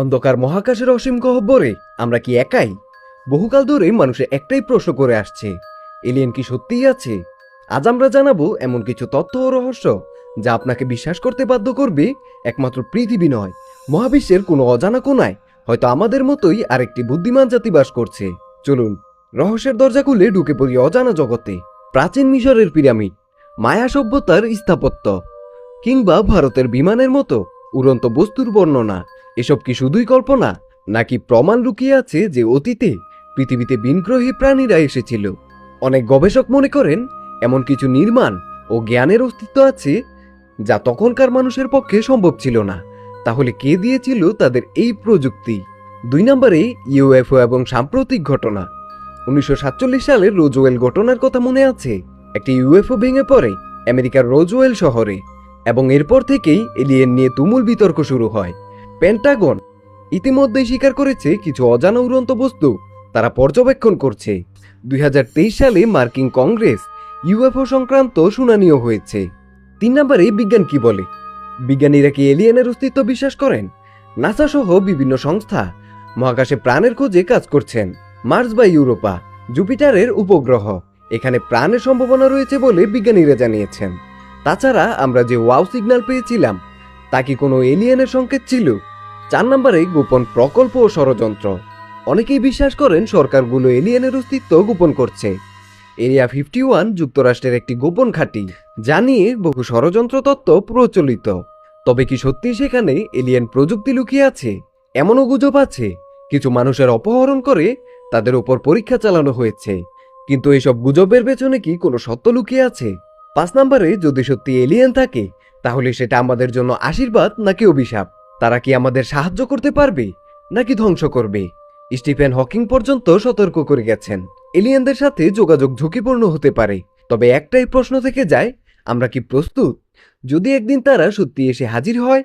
অন্ধকার মহাকাশের অসীম গহ্বরে আমরা কি একাই? বহুকাল ধরে মানুষে একটাই প্রশ্ন করে আসছে, এলিয়েন কি সত্যিই আছে? আজ আমরা জানাব এমন কিছু তথ্য ও রহস্য যা আপনাকে বিশ্বাস করতে বাধ্য করবে একমাত্র পৃথিবী নয়, মহাবিশ্বের কোনো অজানা কোনায়। হয়তো আমাদের মতোই আরেকটি বুদ্ধিমান জাতি বাস করছে। চলুন, রহস্যের দরজা খুলে ঢুকে পড়ি অজানা জগতে। প্রাচীন মিশরের পিরামিড, মায়া সভ্যতার স্থাপত্য কিংবা ভারতের বিমানের মতো উড়ন্ত বস্তুর বর্ণনা। এসব কি শুধুই কল্পনা, নাকি প্রমাণ লুকিয়ে আছে যে অতীতে পৃথিবীতে বিনগ্রহী প্রাণীরা এসেছিল? অনেক গবেষক মনে করেন, এমন কিছু নির্মাণ ও জ্ঞানের অস্তিত্ব আছে যা তখনকার মানুষের পক্ষে সম্ভব ছিল না। তাহলে কে দিয়েছিল তাদের এই প্রযুক্তি? দুই নম্বরে, ইউএফও এবং সাম্প্রতিক ঘটনা। উনিশশো সাতচল্লিশ সালের রোজওয়েল ঘটনার কথা মনে আছে? একটি ইউএফও ভেঙে পড়ে আমেরিকার রোজওয়েল শহরে এবং এরপর থেকেই এলিয়েন নিয়ে তুমুল বিতর্ক শুরু হয়। পেন্টাগন ইতিমধ্যেই স্বীকার করেছে কিছু অজানা উড়ন্ত বস্তু তারা পর্যবেক্ষণ করছে। দুই হাজার তেইশ সালে মার্কিন কংগ্রেস ইউএফও সংক্রান্ত শুনানিও হয়েছে। তিন নম্বরে বিজ্ঞান কি বলে? বিজ্ঞানীরা কি এলিয়েনের অস্তিত্ব বিশ্বাস করেন? নাসা সহ বিভিন্ন সংস্থা মহাকাশে প্রাণের খোঁজে কাজ করছেন। মার্স বা ইউরোপা, জুপিটারের উপগ্রহ, এখানে প্রাণের সম্ভাবনা রয়েছে বলে বিজ্ঞানীরা জানিয়েছেন। তাছাড়া আমরা যে ওয়াও সিগন্যাল পেয়েছিলাম তা কি কোনো এলিয়েনের সংকেত ছিল? চার নম্বরে গোপন প্রকল্প ও ষড়যন্ত্র। অনেকেই বিশ্বাস করেন সরকারগুলো এলিয়েনের অস্তিত্ব গোপন করছে। এরিয়া ফিফটি ওয়ান যুক্তরাষ্ট্রের একটি গোপন ঘাঁটি, যা নিয়ে বহু ষড়যন্ত্র তত্ত্ব প্রচলিত। তবে কি সত্যি সেখানে এলিয়েন প্রযুক্তি লুকিয়ে আছে? এমনও গুজব আছে, কিছু মানুষের অপহরণ করে তাদের ওপর পরীক্ষা চালানো হয়েছে। কিন্তু এইসব গুজবের পেছনে কি কোনো সত্য লুকিয়ে আছে? পাঁচ নম্বরে যদি সত্যি এলিয়েন থাকে তাহলে সেটা আমাদের জন্য আশীর্বাদ নাকি অভিশাপ? তারা কি আমাদের সাহায্য করতে পারবে, নাকি ধ্বংস করবে? স্টিফেন হকিং পর্যন্ত সতর্ক করে গেছেন। এলিয়েনদের সাথে যোগাযোগ ঝুঁকিপূর্ণ হতে পারে। তবে একটাই প্রশ্ন থেকে যায়, আমরা কি প্রস্তুত? যদি একদিন তারা সত্যি এসে হাজির হয়